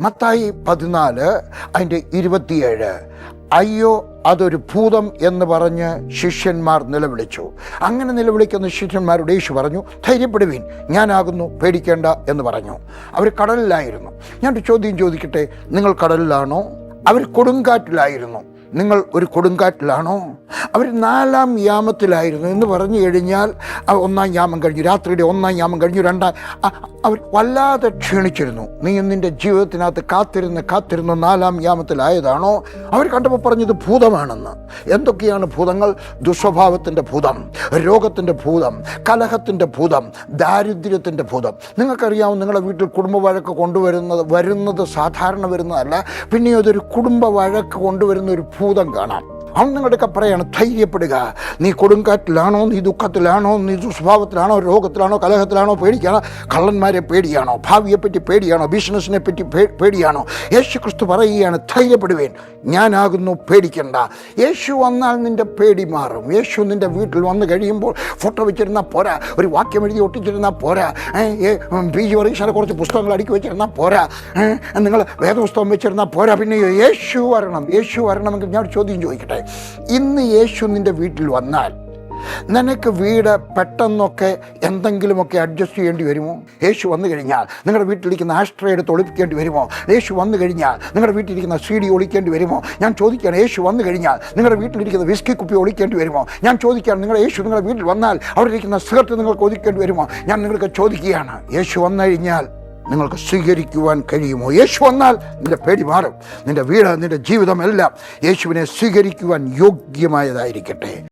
മത്തായി പതിനാല് അതിന്റെ ഇരുപത്തിയേഴ്. അയ്യോ അതൊരു ഭൂതം എന്ന് പറഞ്ഞ് ശിഷ്യന്മാർ നിലവിളിച്ചു. അങ്ങനെ നിലവിളിക്കുന്ന ശിഷ്യന്മാരുടെ യേശു പറഞ്ഞു ധൈര്യപ്പെടുവീൻ ഞാനാകുന്നു പേടിക്കേണ്ട എന്ന് പറഞ്ഞു. അവർ കടലിലായിരുന്നു. ഞാനൊരു ചോദ്യം ചോദിക്കട്ടെ നിങ്ങൾ കടലിലാണോ? അവർ കൊടുങ്കാറ്റിലായിരുന്നു. നിങ്ങൾ ഒരു കൊടുങ്കാറ്റിലാണോ? അവർ നാലാം യാമത്തിലായിരുന്നു എന്ന് പറഞ്ഞു കഴിഞ്ഞാൽ ഒന്നാം യാമം കഴിഞ്ഞു രാത്രിയുടെ ഒന്നാം യാമം കഴിഞ്ഞു രണ്ടാം അവർ വല്ലാതെ ക്ഷീണിച്ചിരുന്നു. നീ നിന്റെ ജീവിതത്തിനകത്ത് കാത്തിരുന്ന് കാത്തിരുന്ന് നാലാം യാമത്തിലായതാണോ? അവർ കണ്ടപ്പോൾ പറഞ്ഞത് ഭൂതമാണെന്ന്. എന്തൊക്കെയാണ് ഭൂതങ്ങൾ? ദുസ്വഭാവത്തിന്റെ ഭൂതം രോഗത്തിന്റെ ഭൂതം കലഹത്തിന്റെ ഭൂതം ദാരിദ്ര്യത്തിന്റെ ഭൂതം. നിങ്ങൾക്കറിയാവും നിങ്ങളുടെ വീട്ടിൽ കുടുംബ വഴക്ക് കൊണ്ടുവരുന്നത് വരുന്നത് സാധാരണ വരുന്നതല്ല പിന്നെ അതൊരു കുടുംബ വഴക്ക് കൊണ്ടുവരുന്ന ഒരു ഭൂതം കാണാം. അവൻ നിങ്ങളുടെയൊക്കെ പറയാണ് ധൈര്യപ്പെടുക. നീ കൊടുങ്കാറ്റിലാണോ നീ ദുഃഖത്തിലാണോ നീ ദുസ്വഭാവത്തിലാണോ രോഗത്തിലാണോ കലഹത്തിലാണോ പേടിക്കാണോ കള്ളന്മാരെ പേടിയാണോ? ഭാവിയെപ്പറ്റി പേടിയാണോ? ബിസിനസ്സിനെ പറ്റി പേടിയാണോ? യേശു ക്രിസ്തു പറയുകയാണ് ധൈര്യപ്പെടുവേൻ ഞാനാകുന്നു പേടിക്കണ്ട. യേശു വന്നാൽ നിന്റെ പേടി മാറും. യേശു നിന്റെ വീട്ടിൽ വന്നു കഴിയുമ്പോൾ ഫോട്ടോ വെച്ചിരുന്ന പോരാ. ഒരു വാക്യം എഴുതി ഒട്ടിച്ചിരുന്ന പോരാ. പി. ജി. പരീക്ഷയുടെ കുറച്ച് പുസ്തകങ്ങൾ അടുക്കി വെച്ചിരുന്ന പോരാ. നിങ്ങൾ വേദപുസ്തകം വെച്ചിരുന്ന പോരാ. പിന്നെ യേശു വരണം യേശു വരണമെങ്കിൽ ഞാൻ ചോദ്യം ചോദിക്കട്ടെ? ഇന്ന് യേശു നിന്റെ വീട്ടിൽ വന്നാൽ നിനക്ക് വീട് പെട്ടെന്നൊക്കെ എന്തെങ്കിലുമൊക്കെ അഡ്ജസ്റ്റ് ചെയ്യേണ്ടി വരുമോ? യേശു വന്നു കഴിഞ്ഞാൽ നിങ്ങളുടെ വീട്ടിലിരിക്കുന്ന ആഷ്ട്ര എടുത്ത് ഒളിപ്പിക്കേണ്ടി വരുമോ? യേശു വന്നു കഴിഞ്ഞാൽ നിങ്ങളുടെ വീട്ടിലിരിക്കുന്ന സി ഡി ഒളിക്കേണ്ടി വരുമോ? ഞാൻ ചോദിക്കുകയാണ് യേശു വന്നു കഴിഞ്ഞാൽ നിങ്ങളുടെ വീട്ടിലിരിക്കുന്ന വിസ്കി കുപ്പി ഒളിക്കേണ്ടി വരുമോ? ഞാൻ ചോദിക്കുകയാണ് നിങ്ങളുടെ യേശു നിങ്ങളുടെ വീട്ടിൽ വന്നാൽ അവിടെ ഇരിക്കുന്ന സിഗരറ്റ് നിങ്ങൾക്ക് ഒതുക്കേണ്ടി വരുമോ? ഞാൻ നിങ്ങൾക്ക് ചോദിക്കുകയാണ് യേശു വന്നു കഴിഞ്ഞാൽ നിങ്ങൾക്ക് സ്വീകരിക്കുവാൻ കഴിയുമോ? യേശു വന്നാൽ നിന്റെ പേടി മാറും. നിന്റെ വീട് നിന്റെ ജീവിതമെല്ലാം യേശുവിനെ സ്വീകരിക്കുവാൻ യോഗ്യമായതായിരിക്കട്ടെ.